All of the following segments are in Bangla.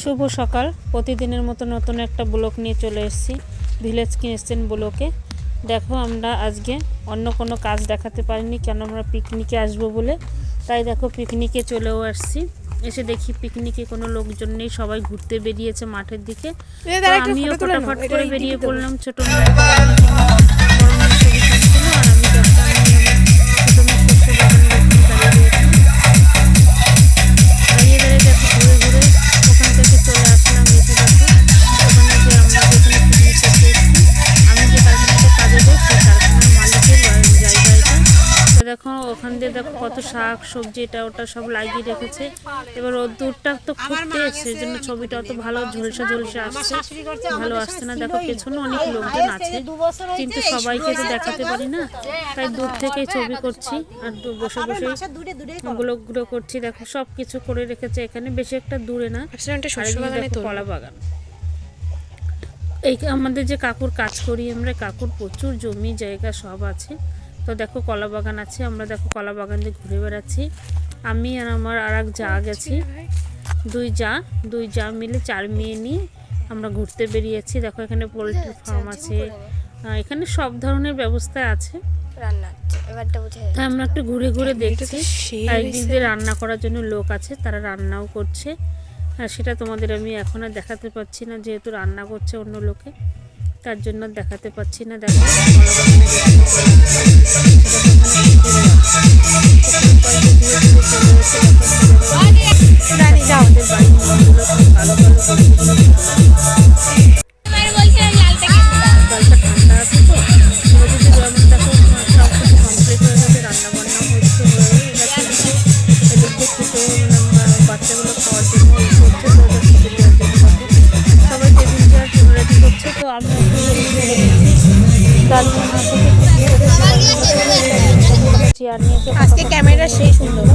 শুভ সকাল। প্রতিদিনের মতো নতুন একটা ব্লক নিয়ে চলে এসেছি ভিলেজ কিনেছেন ব্লকে দেখো আমরা আজকে অন্য কোনো কাজ দেখাতে পারিনি কেন আমরা পিকনিকে আসব বলে। তাই দেখো পিকনিকে চলেও আসছি। এসে দেখি পিকনিকে কোনো লোকজন নেই সবাই ঘুরতে বেরিয়েছে মাঠের দিকে। আমিও ফটাফট করে বেরিয়ে পড়লাম ছোট ওখান দেখো কত শাক সবজি এটা ওটা সব লাগিয়ে রেখেছে। এবার রোদ্দুরটা তো ফুটতে সেই জন্য ছবিটা অত ভালো ঝলসা ঝলসা আসছে। ভালো আসছে না। দেখো পেছনে অনেক লোকজন আছে। কিন্তু সবাইকে তো দেখাতে পারি না। তাই দূর থেকেই ছবি করছি আর বসে বসে গুলো গুলো করছি। দেখো সব কিছু করে রেখেছে। এখানে বেশি একটা দূরে না। কলা বাগান। এই আমাদের যে কাকুর কাজ করি আমরা কাকুর প্রচুর জমি জায়গা সব আছে। তো দেখো কলা বাগান আছে আমরা দেখো কলা বাগান দিয়ে ঘুরে বেড়াচ্ছি। আমি আর আমার আর এক যা গেছি। দুই যা দুই যা মিলে চার মেয়ে নিয়ে আমরা ঘুরতে বেরিয়েছি। দেখো এখানে পোলট্রি ফার্ম আছে। এখানে সব ধরনের ব্যবস্থা আছে। আমরা একটু ঘুরে ঘুরে দেখছি। একদিক দিয়ে রান্না করার জন্য লোক আছে তারা রান্নাও করছে। আর সেটা তোমাদের আমি এখন আর দেখাতে পাচ্ছি না যেহেতু রান্না করছে অন্য লোকে। তার জন্য দেখাতে পাচ্ছি না দেখো। আজকে ক্যামেরা সেই সুন্দর।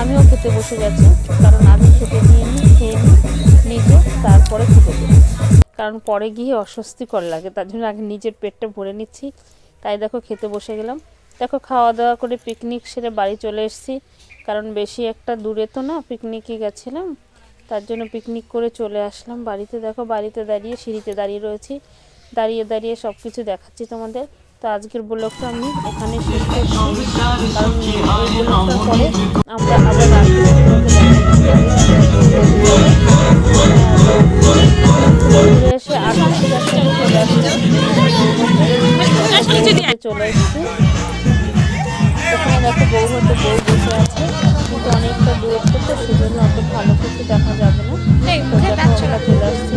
আমিও খেতে বসে গেছি, কারণ আমি খেতে নিয়ে নিই খেয়ে নিই নিজে, তারপরে খেতে দিই কারণ পরে গিয়ে অস্বস্তিকর লাগে, তার জন্য আগে নিজের পেটটা ভরে নিচ্ছি। তাই দেখো খেতে বসে গেলাম। দেখো খাওয়া দাওয়া করে পিকনিক সেরে বাড়ি চলে এসেছি। কারণ বেশি একটা দূরে তো না পিকনিকে গেছিলাম। তার জন্য পিকনিক করে চলে আসলাম বাড়িতে। দেখো বাড়িতে দাঁড়িয়ে সিঁড়িতে দাঁড়িয়ে রয়েছি। দাঁড়িয়ে দাঁড়িয়ে সব কিছু দেখাচ্ছি তোমাদের। তো আজকের ব্লগটা আমি এখানে শেষ করছি। কারণ এই ব্লগটার পরে আমরা আবার এসে চলে এসেছি। ওখানে দেখো বউ হতে বউ বসে আছে। কিন্তু অনেকটা দূরত্ব তো সেজন্য অত ভালো কিছু দেখা যাবে না। চলে আসছি।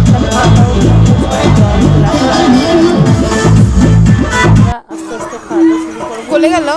গলে গেল।